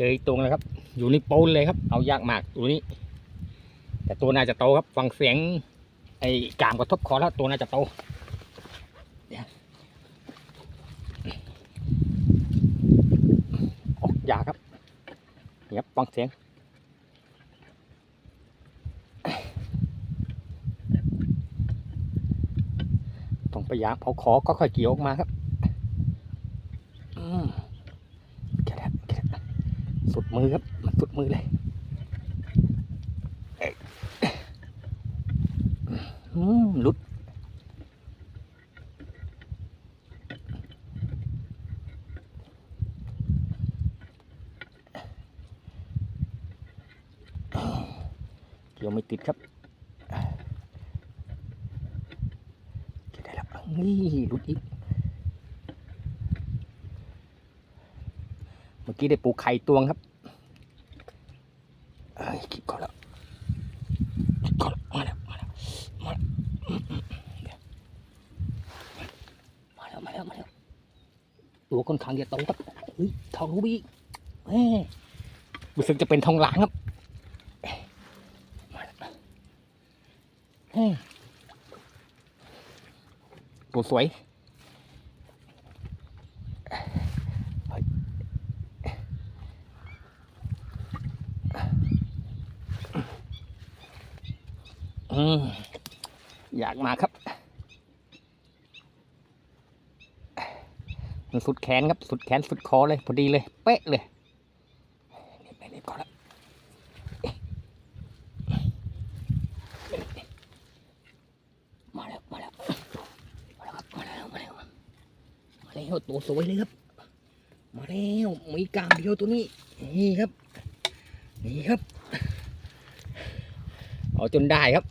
เจออีกตัวแล้วครับ อยู่ในโปนเลยครับ เอายากมากตัวนี้ แต่ตัวน่าจะโตครับ ฟังเสียง ไอ้กามกระทบคอแล้วตัวน่าจะโตออกยากครับนี่ครับฟังเสียงต้องพยายามเอาขอก็ค่อยเกี่ยวออกมาครับ อืม สุดมือครับ มันสุดมือเลยเอ้ยอืมลุดเกี่ยวไม่ติดครับเกี่ยวได้แล้วนี่ลุดอีก เมื่อกี้ได้ปลูกไข่ตวงครับเอ้ยคิดก่อนแล้วคิดก่อนแล้วมาแล้วมาแล้วมาแล้วมาแล้วมาแล้วมาแล้วตัวค่อนข้างจะโตครับเฮ้ยทองรูบี้เฮ้ยรู้สึกจะเป็นทองหลางครับเฮ้ยตัวสวย อยากมาครับ สุดแขนครับ สุดแขนสุดคอเลยพอดีเลย เป๊ะเลยนี่ไปนี่ก่อนละมาแล้ว มาแล้ว มาแล้วครับ มาแล้ว มาแล้ว มาแล้วตัวสวยเลยครับ มาแล้วมีกลางเดียวตัวนี้ นี่ครับ นี่ครับ เอาจนได้ครับ